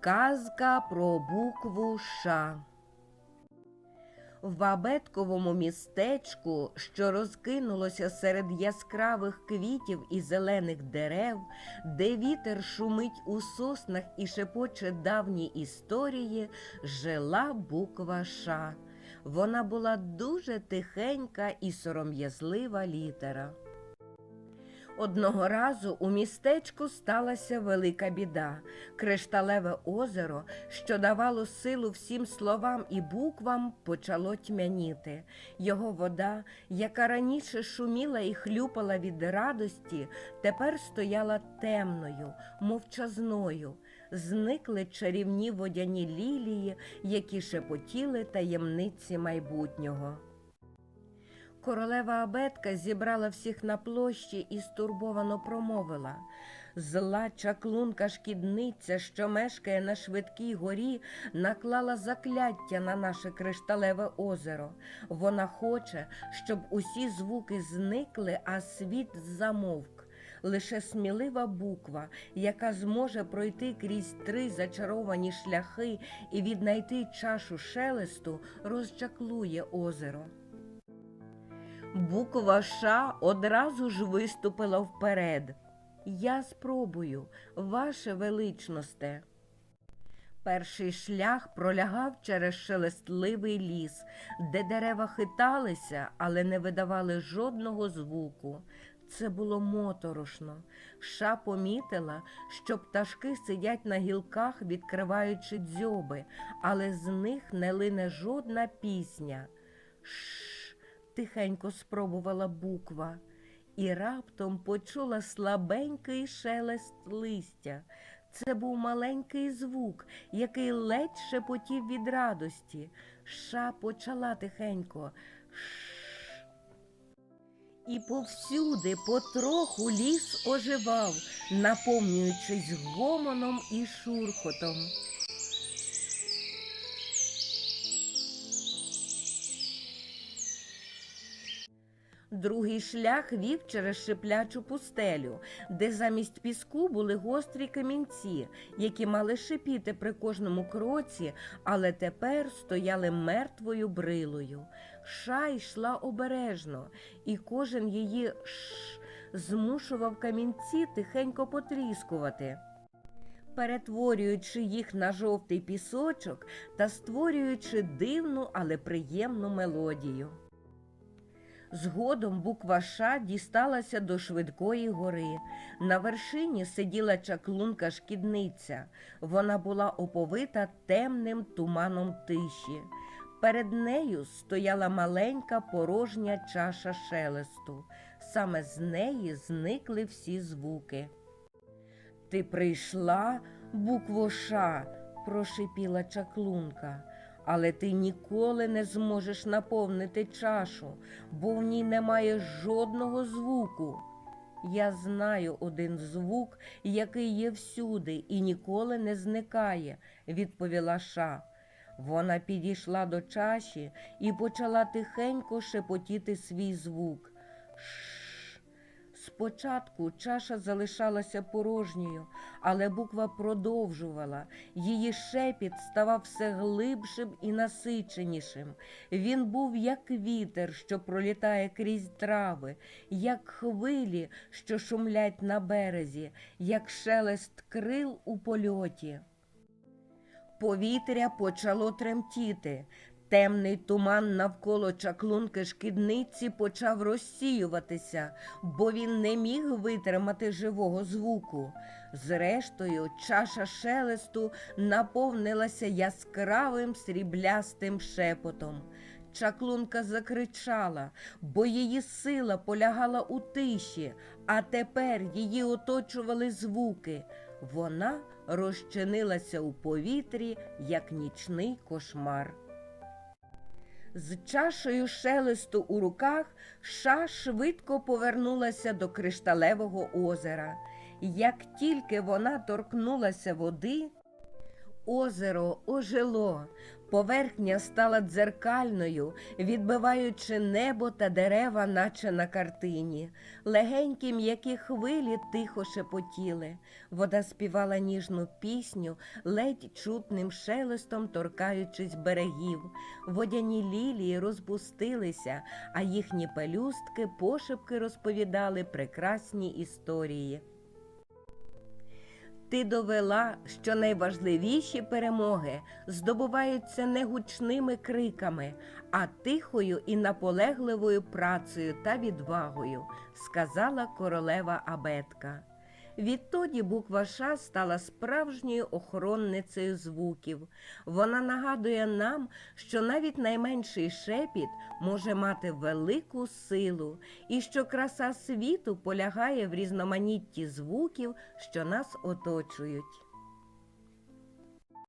Казка про букву Ш. В бабетковому містечку, що розкинулося серед яскравих квітів і зелених дерев, де вітер шумить у соснах і шепоче давні історії, жила буква Ш. Вона була дуже тихенька і сором'язлива літера. Одного разу у містечку сталася велика біда. Кришталеве озеро, що давало силу всім словам і буквам, почало тьмяніти. Його вода, яка раніше шуміла і хлюпала від радості, тепер стояла темною, мовчазною. Зникли чарівні водяні лілії, які шепотіли таємниці майбутнього. Королева абетка зібрала всіх на площі і стурбовано промовила. Зла чаклунка шкідниця, що мешкає на швидкій горі, наклала закляття на наше кришталеве озеро. Вона хоче, щоб усі звуки зникли, а світ замовк. Лише смілива буква, яка зможе пройти крізь три зачаровані шляхи і віднайти чашу шелесту, розчаклує озеро. Буква Ш одразу ж виступила вперед. Я спробую, ваше величносте. Перший шлях пролягав через шелестливий ліс, де дерева хиталися, але не видавали жодного звуку. Це було моторошно. Ша помітила, що пташки сидять на гілках, відкриваючи дзьоби, але з них не лине жодна пісня. Ш тихенько спробувала буква, і раптом почула слабенький шелест листя. Це був маленький звук, який ледь шепотів від радості. Ша почала тихенько. Ш. І повсюди потроху ліс оживав, наповнюючись гомоном і шурхотом. Другий шлях вів через шиплячу пустелю, де замість піску були гострі камінці, які мали шипіти при кожному кроці, але тепер стояли мертвою брилою. Ша йшла обережно, і кожен її ш змушував камінці тихенько потріскувати. Перетворюючи їх на жовтий пісочок та створюючи дивну, але приємну мелодію. Згодом буква Ш дісталася до швидкої гори. На вершині сиділа чаклунка шкідниця. Вона була оповита темним туманом тиші. Перед нею стояла маленька порожня чаша шелесту. Саме з неї зникли всі звуки. Ти прийшла, букво Ш, прошипіла чаклунка але ти ніколи не зможеш наповнити чашу, бо в ній немає жодного звуку. Я знаю один звук, який є всюди і ніколи не зникає, відповіла Ша. Вона підійшла до чаші і почала тихенько шепотіти свій звук. Спочатку чаша залишалася порожньою, але буква продовжувала. Її шепіт ставав все глибшим і насиченішим. Він був як вітер, що пролітає крізь трави, як хвилі, що шумлять на березі, як шелест крил у польоті. Повітря почало тремтіти. Темний туман навколо чаклунки шкідниці почав розсіюватися, бо він не міг витримати живого звуку. Зрештою, чаша шелесту наповнилася яскравим сріблястим шепотом. Чаклунка закричала, бо її сила полягала у тиші, а тепер її оточували звуки. Вона розчинилася у повітрі, як нічний кошмар. З чашею шелесту у руках ша швидко повернулася до кришталевого озера. Як тільки вона торкнулася води, озеро ожило, поверхня стала дзеркальною, відбиваючи небо та дерева, наче на картині. Легенькі м'які хвилі тихо шепотіли. Вода співала ніжну пісню, ледь чутним шелестом торкаючись берегів. Водяні лілії розпустилися, а їхні пелюстки пошепки розповідали прекрасні історії. Ти довела, що найважливіші перемоги здобуваються не гучними криками, а тихою і наполегливою працею та відвагою, сказала королева абетка. Відтоді буква Ш стала справжньою охоронницею звуків. Вона нагадує нам, що навіть найменший шепіт може мати велику силу, і що краса світу полягає в різноманітті звуків, що нас оточують.